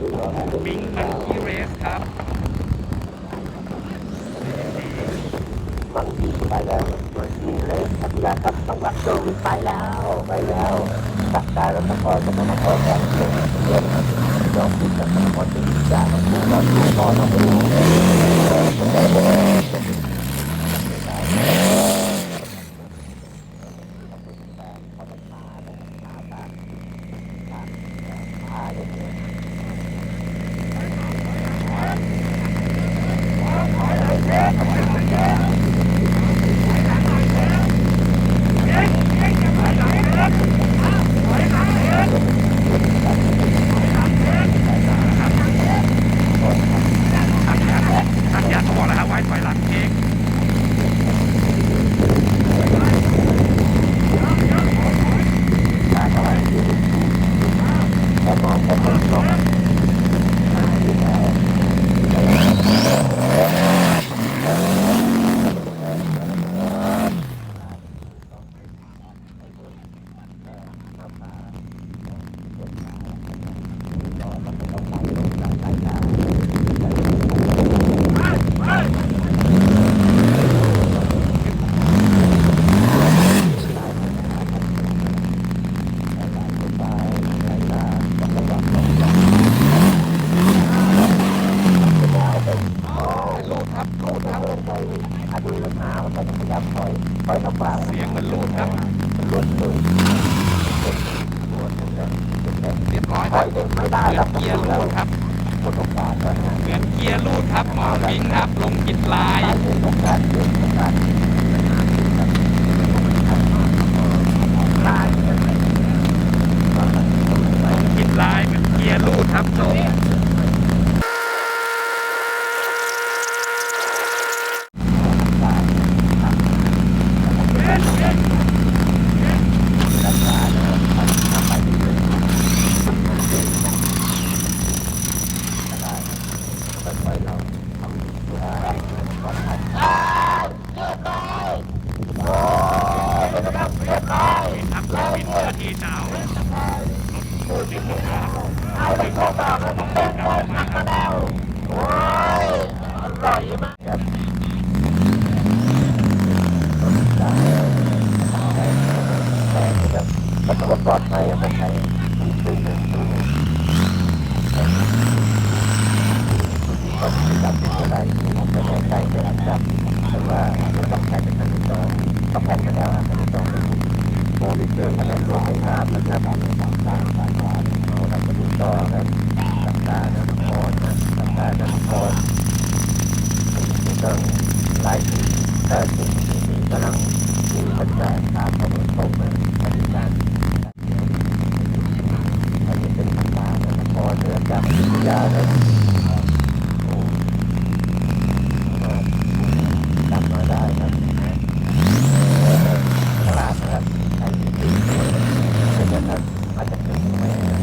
บิงมันคีเรสครับมังทีไปแล้วมันกี้เลยพัทยาครับจังหวัดนไปแล้วไปแล้วตักได้แล้วตะกอนก็มาคอแทนเพื่อนเพื่อนยอมที่จะมาขอที่จะมาดูว่าดูก่อนเราไปดูทางยาทางยาเขาบอกแล้วครับไว้ถอยหลังเอง แล้วก็ผมก็ลง โหลดครับโหลดครับ ไป อดีตมามันก็พยายามปล่อยปล่อยน้ำปลาเสียงมันโหลดครับล้วนเลยเรียบร้อยปครัอบยเกือบเกียร์ลูดครับเกือนเกียร์ลูดครับหมอบิงครับลงกิดลาย ตายเป็นโอกาสเกิดโอกาสตาย กิดลายเหมือนเกียร์รูดครับโจ ค่อยๆเราทำตัวให้ปลอดภัย ครับเราบินเพื่อที่จะเอาแต่จะ ประสบปลอดภัยไม่ใช่ตื่นเต้นก็จับอะไรไม่ได้ใช้เป็นจับแต่ว่าต้องใช้เป็นตัวต้องแผ่นกันแล้วเป็นตัวโมลิเตอร์คะแนนรวมให้ห้ามันจะทำให้สามสามสามสามเอาละมาดูต่อครับ ดาห์ละครต้องหลายสิ่งแต่สิ่งที่กำลังมีปัญหาตามถนนตรงมาปฏิบัติอันนี้เป็นสัปดาห์ละพอเรื่องจากวิทยาเลยกลับมาได้ครับตลาดนะครับไอ้ที่เป็นอย่างนั้นอาจจะเป็นไม่ได้ไม่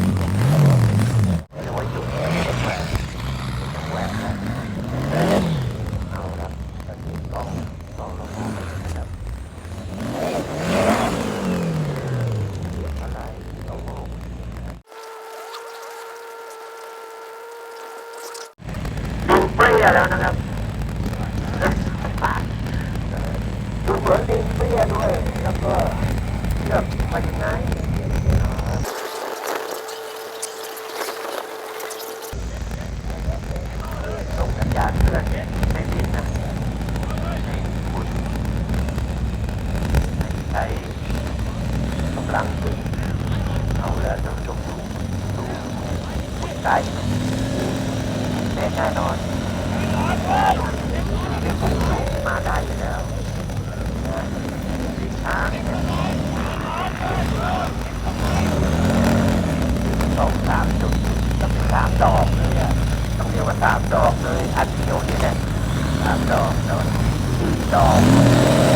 รู้ว่าอยู่แค่แหวนแหวนเอาละตอนนี้กองกองลงมานะครับอะไรเรามองดู เปรี้แล้วนะครับดูเหมือนดินเปรี้ยด้วยแล้วก็เลือกไปยังไงส่งสัญญาณเตือนให้บินนะให้คุณใช้กำลังดึงเอาแล้วท่านผู้ชมดูดูคุณไก่แน่นอน มาได้อยู่แล้วทางสองสามจุดต้องสามดอกเลยอะต้องเรียกว่าสามดอกเลยอันเดียวนี่แหละสามดอกแล้วสี่ดอก